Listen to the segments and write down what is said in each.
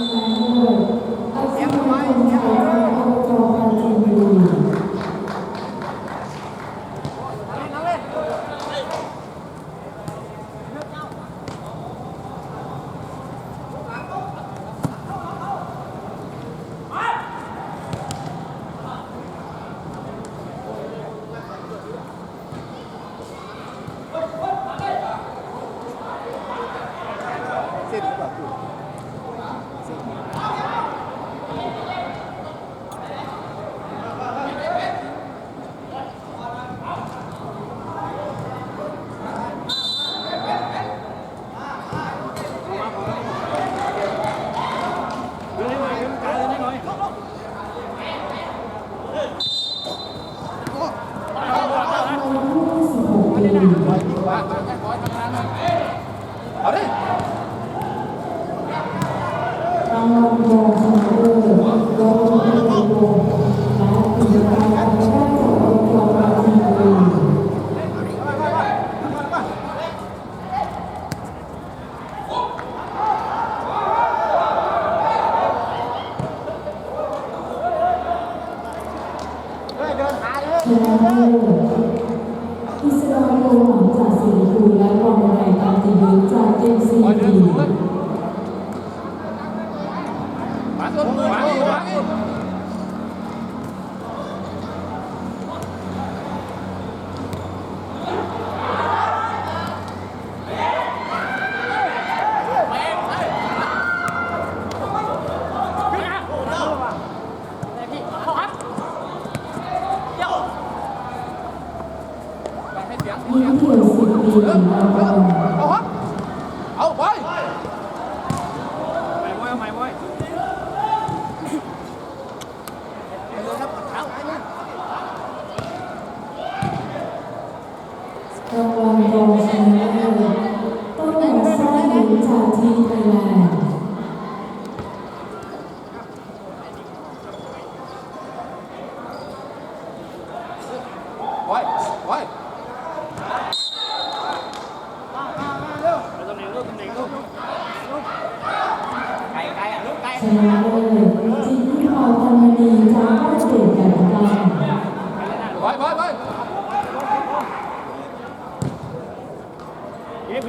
Amém. เดิทิอิสราเอลหวังจากสีคูและกองกำลังการติดยุทจากเอ็มซีดี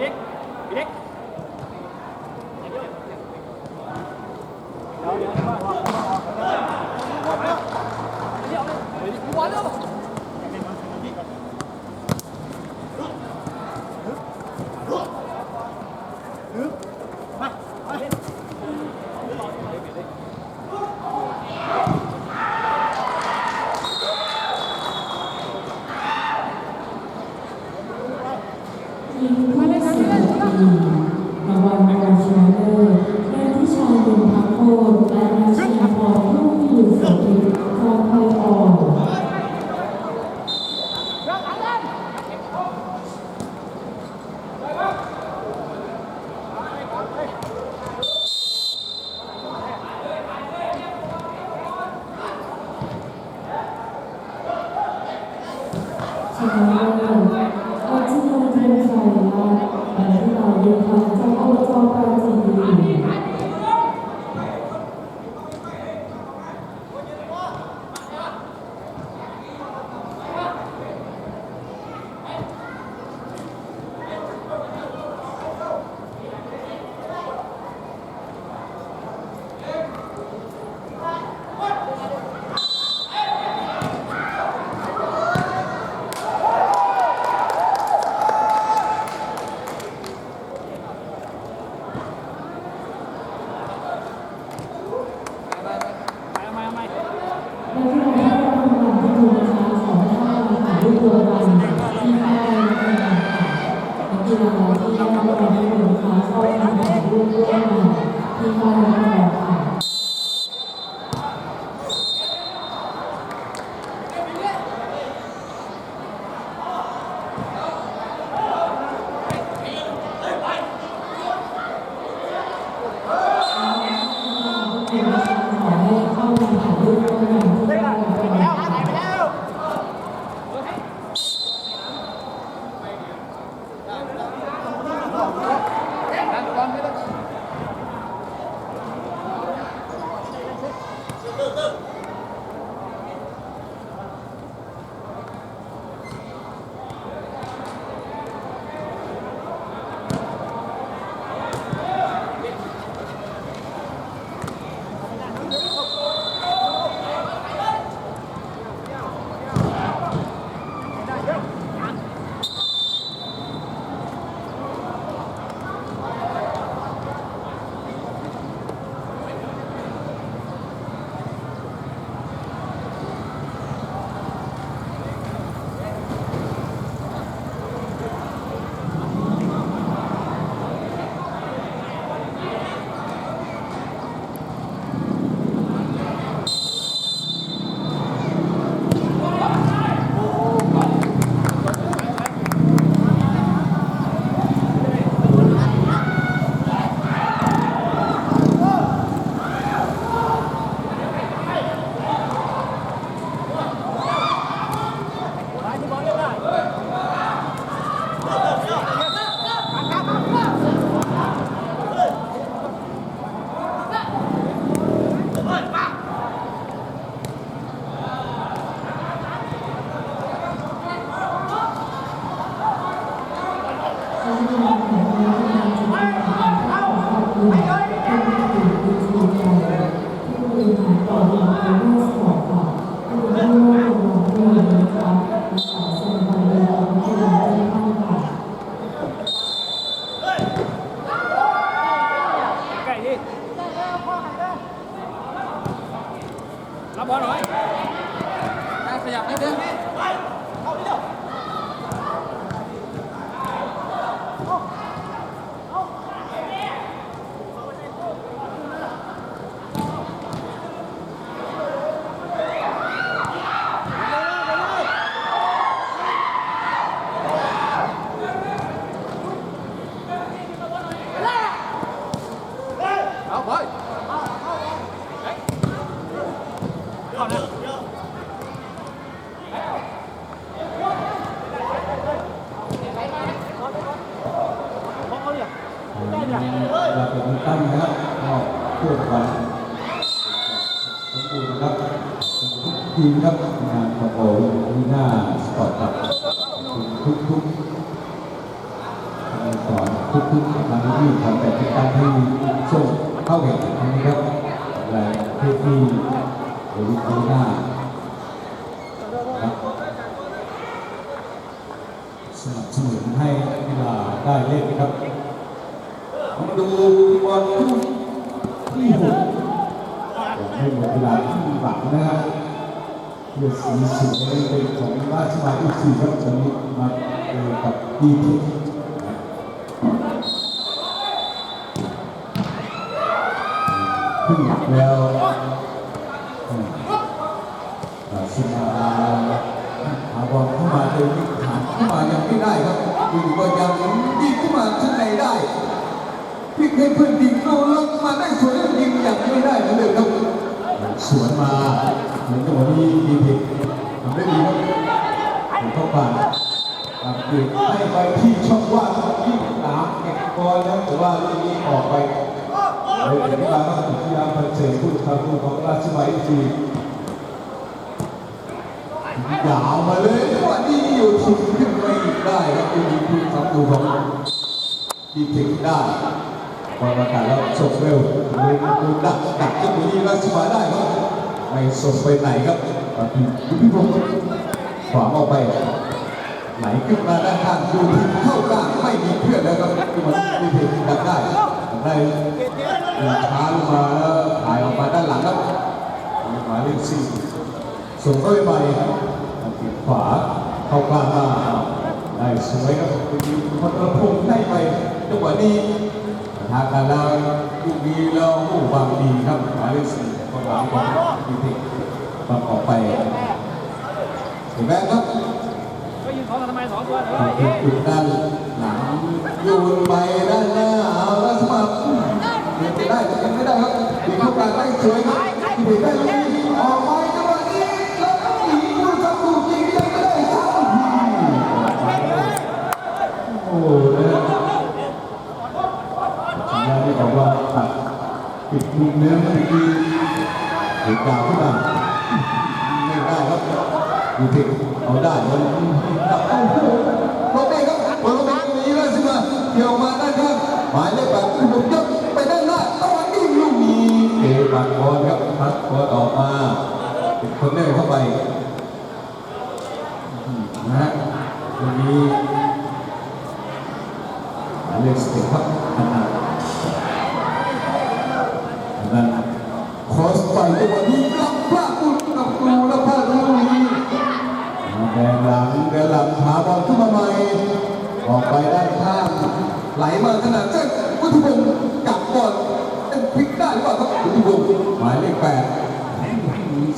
เล็กเล็กเดี๋ยวเดี๋ยว ให้เข้ามาถ่ายรูปร่วมกันที่ไปค่าย รับบอลหน่อยขยับนิดนึง เอาไป เข้านะ เราเป็นค นตั้งนะครับก็เพื่อความสมบูรณ์นะครับทีมครับงานของโอลีน่าสปอร์ตครับทุกทุกสอนทุกทุกทางที่ทำแต่ที่ตั้งให้ส่งเข้าแข่งขันนะครับหลายเทศที่โอลีน่าครับสนับสนุนให้นักกีฬาได้เล่นนะครับ นะครับเพื่อสีสวยเป็นของราชบัณฑิตสี่ครับตอนนี้มาเจอกับดีทีขึ้นแล้วอืมอ่สิมาหาบอลเข้ามาเดินหาเข้ามายังไม่ได้ครับอยู่ก็ยังดีเข้ามาข้างในได้พลิกให้เพื่อนดิงโนลงมาได้สวยแล้วยิงยังไม่ได้เหมือนเดิมครับ สวนมาเหมือนกับวันนี้ดีผิดทำได้ดีครับผมเข้าป่านครับให้ไปที่ช่องว่างที่สามเก็บบอลแล้วแต่ว่าลูกนี้ออกไปเลยถึงการครับพยายามพันเศษผู้ทำผู้ของราชบัณฑิตทียาวมาเลยวันนี้อยู่ชิงขึ้นไปได้ครับลูกนี้ผู้ทำผู้ของดีเทคได้ พอประกาศแล้วส่งเร็วเลยดูดักดักจังหวะนี้ราชบัณฑิตได้ครับไม่ส่งไปไหนครับมาที่พี่พงศ์ขวางออกไปไหลขึ้นมาด้านข้างดูทีมเข้ากลางไม่มีเพื่อนแล้วครับที่มันดูทีมดักได้ได้ช้าลงมาแล้วถ่ายออกมาด้านหลังครับหมายเลขสี่ส่งเข้าไปใหม่ติดขวาเข้ากลางมาได้สวยครับทีมพัทรพงศ์ได้ไปจังหวะนี้ ทากาล้วลูกนี้แล้วผู้วางดีครับหมายเลขสี่ก็วางของดีทีบังออกไปเห็นไหมครับก็ยิงของทำไมสองตัวเลยอยู่ด้านหลังโยนไปด้านหน้าเอาแล้วสมัครเดินไปได้แต่ยังไม่ได้ครับดีเข้ากลางได้สวยครับที่เด็กได้ลูกนี้ออกไป ปิดมุมเนื้อมันดีเห็นดาวขึ้นมาไม่ได้ครับดูเด็กเอาได้มันดับโอ้โหรถเองครับบอลลงเองตรงนี้แล้วสิมาเกี่ยวมาได้ครับหมายเลขแปดขึ้นลงยับไปด้านหน้าตะวันนี้ลูกนี้เอบัตบอลครับพัดบอลออกมาเป็นคนแน่เข้าไป ไหลมาขนาดเจ้าวุฒิพงศ์กลับบอลเป็นพลิกได้หรือเปล่าครับวุฒิพงศ์หมายเลขแปด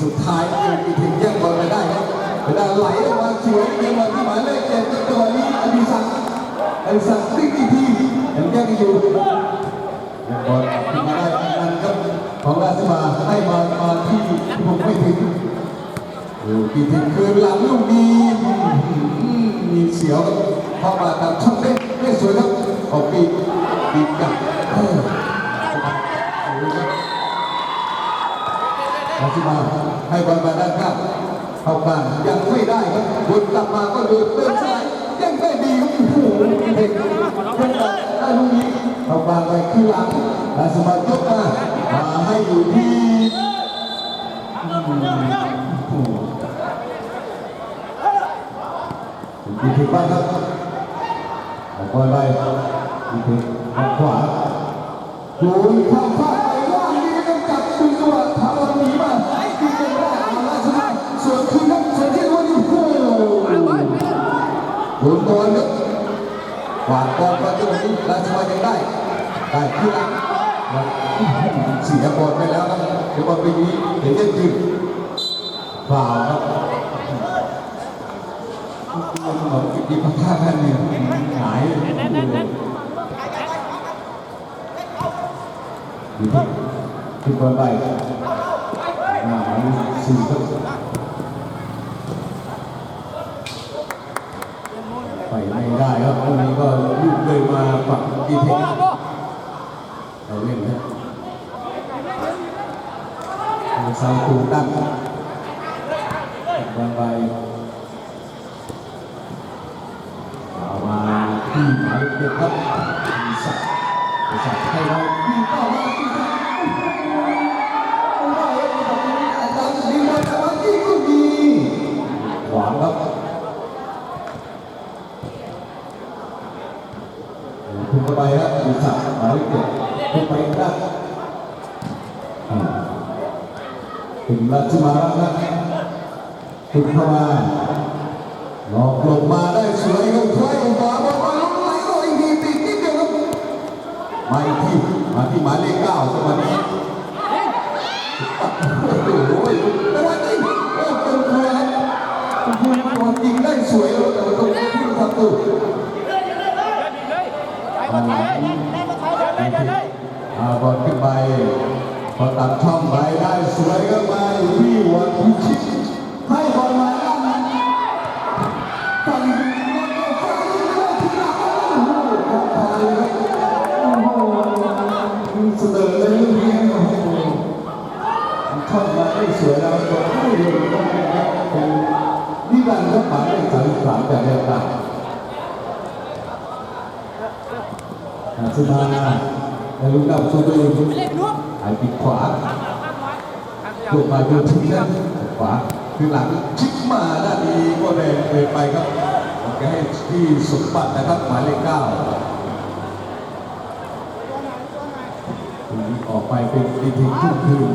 สุดท้ายคือถึงแย่งบอลไปได้ครับเวลาไหลออกมาสวยเกมบอลที่หมายเลขเจ็ดจังหวะนี้อดิศักดิ์อดิศักดิ์ติ๊กอีกทียังแย่งอยู่ยังบอลขึ้นมาได้อันนั้นครับของราชมาให้มามาที่วุฒิพงศ์ไม่ถึงดูกี่ทีคืนหลังลูกนี้มีเสียวเข้ามาทำช่องเล่นได้สวยครับ ออกปีกปีกกลับเออดูครับมาที่มาให้บอลมาด้านข้างเข้ากลางยังไม่ได้ครับวนกลับมาก็เดินเดินซ้ายยังได้ดีครับโอ้โหเด็กเพ่งได้ลูกนี้เข้ากลางไปคือหลังลาสมายกมามาให้อยู่ที่อืมโอ้โหดีถึงบ้านครับออ กบอลไดีถึงทางขวาดูเข้าข้างไปว่างนี่ก็จับดึงตัวทำบอลหนีมาดีถึงได้มาแล้วใช่ไส่วนคืนครับส่วนที่วันนี้โอ้โหโดนบอลครับกวาดบอลมาจังหวะนี้ราชบัยังได้ได้ที่ลังเสียบอลไปแล้วครับเดี๋ยวบอลไปนี้เห็นได้คืนฝ่าครับ บอกกินพระธาตุท่านเนี่ยหายขึ้นบอลไปหมาสี่ก็ไปไม่ได้ครับตรงนี้ก็ลูกเลยมาฝักดีเทคเราเล่นนะสาวตูตั้งบอลไป เอามาที่หมายเลขครับมีสักมีสัก ให้เราดีต่อมาที่สักโอ้โหแบบนี้อาจารย์ดีมาแต่ว่าที่ก็ดีหวานครับคุณเข้าไปครับมีสักหมายเลขเจ็ดเข้าไปได้ถึงราชมาแล้วครับคุณเข้ามาหลอกลงมาได้สวยครับใครออกมา มาอีกทีมาที่หมายเลขเก้าจังหวะนี้โอ้โหจังหวะนี้โอ้ตรงตัวครับคุณพูดบอลยิงได้สวยแล้วแต่ว่าตรงนี้ที่ทำตัวไปมาไทยเดินเลยเดินเลยอาบอลขึ้นไปพอตัดช่องไปได้สวยก็มาอยู่ที่หัวพิชิตให้บอลมาด้าน ไม่สวยแล้วก็ไม่รวยก็ไม่ได้เนวิบัติรับผานในสามสามแต่เดียวกัาสุภาแต่ลูกกับสุภาพหายปิดขวาถูไปโดนทิ้งด้านขวาคือหลังชิกมาด้านนี้ก็แดงนไปครับแกให้ที่สมบัตินะครับหมายเลขเก้าออกไปเป็นดีทีทุ่มคืน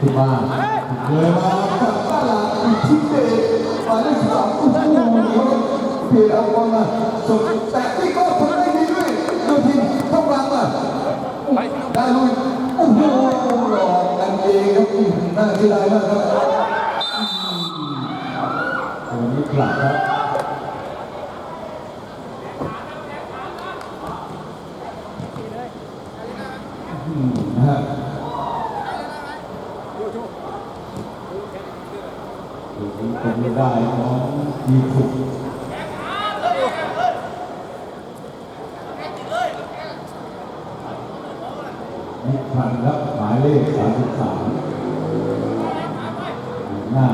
ขึ้นมาเลยมาจากด้านหลังอีกทิ้งเด็หมายเลขสามโอ้โหเพลเอาบอลมาส่งแต่ที่ก็ทำได้ดีด้วยดูทีมเข้ากลางมาได้ลุยโอ้โหหลอกกันเองครับน่าเสียดายมากครับอืมตัวนี้กลับครับอืมนะฮะตัวนี้เป็นไม่ได้ของดีถูก นิพันธ์รับหมายเลขสามสิบสามหน้า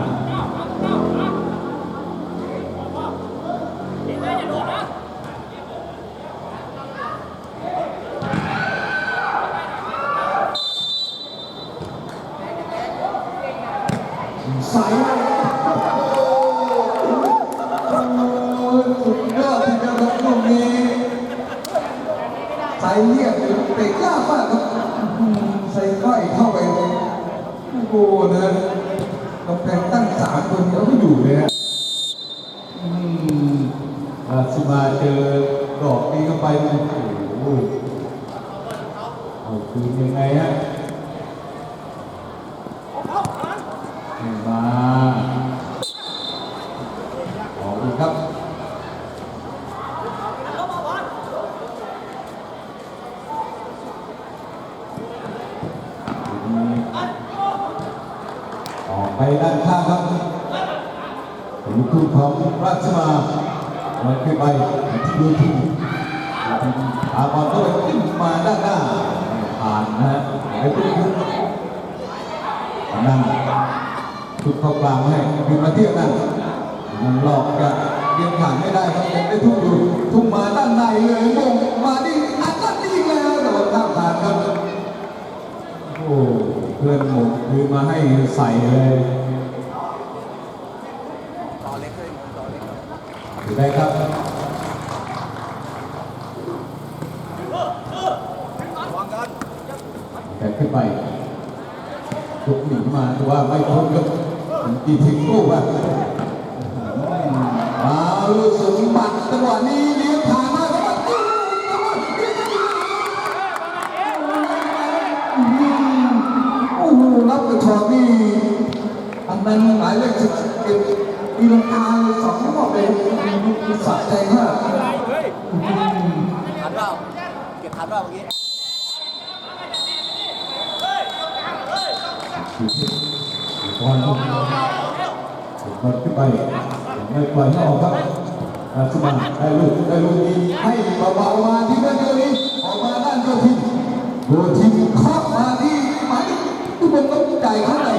โหเอาคืนยังไงฮะมาขอบคุณครับออกไปด้านข้างครับลูกทุ่งของราชมามันขึ้นไปที่ดูที่ อาบอลก็เลยขึ้นมาด้านหน้าผ่านนะฮะไอ้ตุ้งนั่งทุกเข้ากลางให้คือมาเที่ยวนั่นมันหลอกจะเรียนผ่านไม่ได้ครับยังได้ทุ่งอยู่ทุ่งมาด้านในเลยมงมาดิอัดดอีกแล้วแต่ว่าข้ามผ่านครับโอ้เพื่อนหมกคือมาให้ใส่เลยถือได้ครับแต่ขึ้นไป ลุกหนีมาแต่ว่าไม่พ้นครับ ตีทิ้งลูกอะมาลูกสมบัติจังหวะนี้เลี้ยงผ่านมาครับโอ้โหรับกระชอกนี่อันนั้นหมายเลขสิบเอ็ดอีลังกาสองรอบเลยสะใจมากทันเปล่าเก็บทันเปล่าเมื่อกี้ บอลบอลขึ้นไปไม่ปล่อยให้ออกครับอาสุมาได้ลูกได้ลูกนี้ให้เบาๆมาที่เพื่อนตัวนี้ออกมาด้านโยทินโยทินเคาะมาที่หมายทุกคนต้องจ่ายเท่าไหร่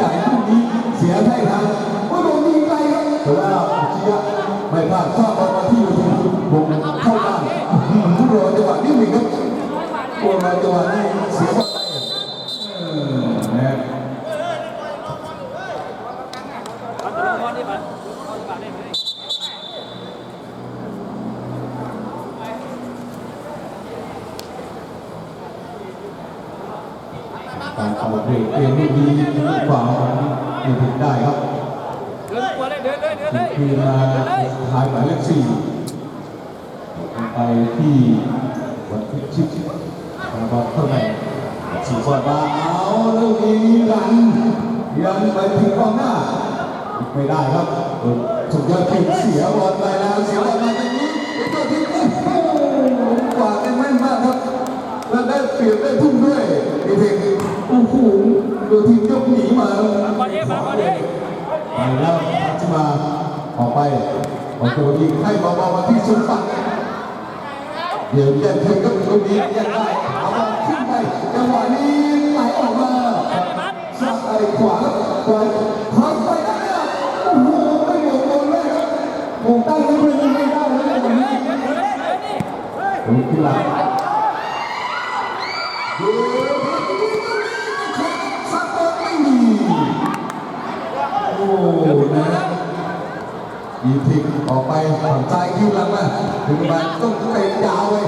จ่ายลูกนี้เสียให้ทางว่าโดนยิงไกลครับแต่ว่าเชียไม่พลาดชอบบอลมาที่โยทินวงเข้าด้านทุกรอจังหวะนี้หนึ่งครับโอ้รอจังหวะนี้เสียบอล ที่วันที่ชิปบอลเข้าในสี่บอลมาเอาลูกนี้รันยันไปถึงกองหน้าไม่ได้ครับสุดยอดทีเสียบอลไปแล้วเสียบอลมาตรงนี้ตัวที่โอ้โหกว่าดได้แม่นมากครับแล้วได้เปรียบได้ทุ่มด้วยไอ้เพลงโอ้โหดูทีมยกหนีมาแล้วบอลนี้บอลนี้ไปแล้วจะมาออกไปออกตัวยิงให้บาๆมาที่สุดฝัก เดี๋ยวแย่งเธอก็ตรงนี้แย่งได้เอาบอลขึ้นไปจังหวะนี้ไหลออกมาซ้ายขวาขวาพัสไปได้เนี่ยโอ้โหไม่หมดบอ้ตั้งแล้วไม่ได้แล้วตรงนี้ดูที่หลังดูสักคนไม่มีโอ้นะ ยีทิกออกไปฝั่งซ้ายคิ้วหลังมาถึงมาต้องเตะยาวเลย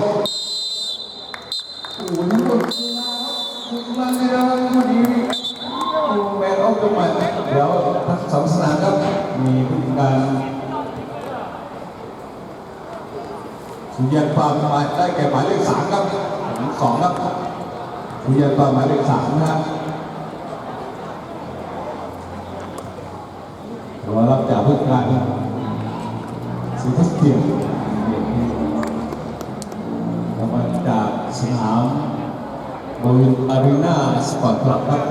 โอ้ยหมดเวลาหมดเวลาในรางวัลวันนี้โอ้แมนออฟเดอะแมตช์เดี๋ยวทั้งสองสนามครับมีผู้จัดการสุริยันฟาร์มมาได้แก่หมายเลขสามครับหมายสองครับสุริยันฟาร์มหมายเลขสามนะครับรอรับจากผู้จัดการสุทัศน์ เทียมแล้วมาจากสนามบวินอารีนาสปอร์ตคลับครับ